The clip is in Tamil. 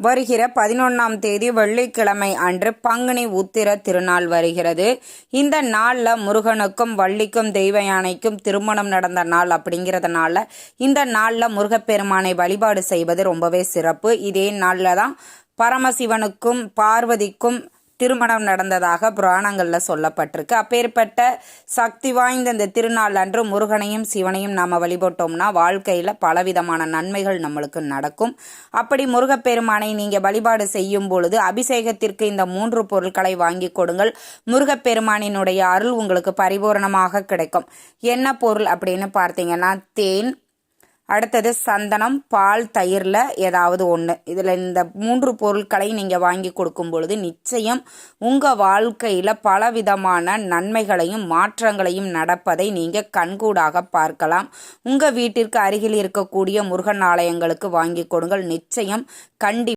வருகிற பதினொன்றாம் தேதி வெள்ளிக்கிழமை அன்று பங்குனி உத்திர திருநாள் வருகிறது. இந்த நாளில் முருகனுக்கும் வள்ளிக்கும் தெய்வ யானைக்கும் திருமணம் நடந்த நாள் அப்படிங்கிறதுனால இந்த நாளில் முருகப்பெருமானை வழிபாடு செய்வது ரொம்பவே சிறப்பு. இதே நாளில் தான் பரமசிவனுக்கும் பார்வதிக்கும் திருமணம் நடந்ததாக புராணங்களில் சொல்லப்பட்டிருக்கு. அப்பேற்பட்ட சக்தி வாய்ந்த இந்த திருநாள் அன்று முருகனையும் சிவனையும் நாம் வழிபட்டோம்னா வாழ்க்கையில் பலவிதமான நன்மைகள் நம்மளுக்கு நடக்கும். அப்படி முருகப்பெருமானை நீங்கள் வழிபாடு செய்யும் பொழுது அபிஷேகத்திற்கு இந்த மூன்று பொருட்களை வாங்கி கொடுங்கள். முருகப்பெருமானினுடைய அருள் உங்களுக்கு பரிபூரணமாக கிடைக்கும். என்ன பொருள் அப்படின்னு பார்த்தீங்கன்னா தேன் அடுத்தது சந்தனம் பால் தயிரில் ஏதாவது ஒன்று இதில் இந்த மூன்று பொருட்களை நீங்கள் வாங்கி கொடுக்கும் பொழுது நிச்சயம் உங்கள் வாழ்க்கையில் பலவிதமான நன்மைகளையும் மாற்றங்களையும் நடப்பதை நீங்கள் கண்கூடாக பார்க்கலாம். உங்கள் வீட்டிற்கு அருகில் இருக்கக்கூடிய முருகன் ஆலயங்களுக்கு வாங்கி கொடுங்கள். நிச்சயம் கண்டி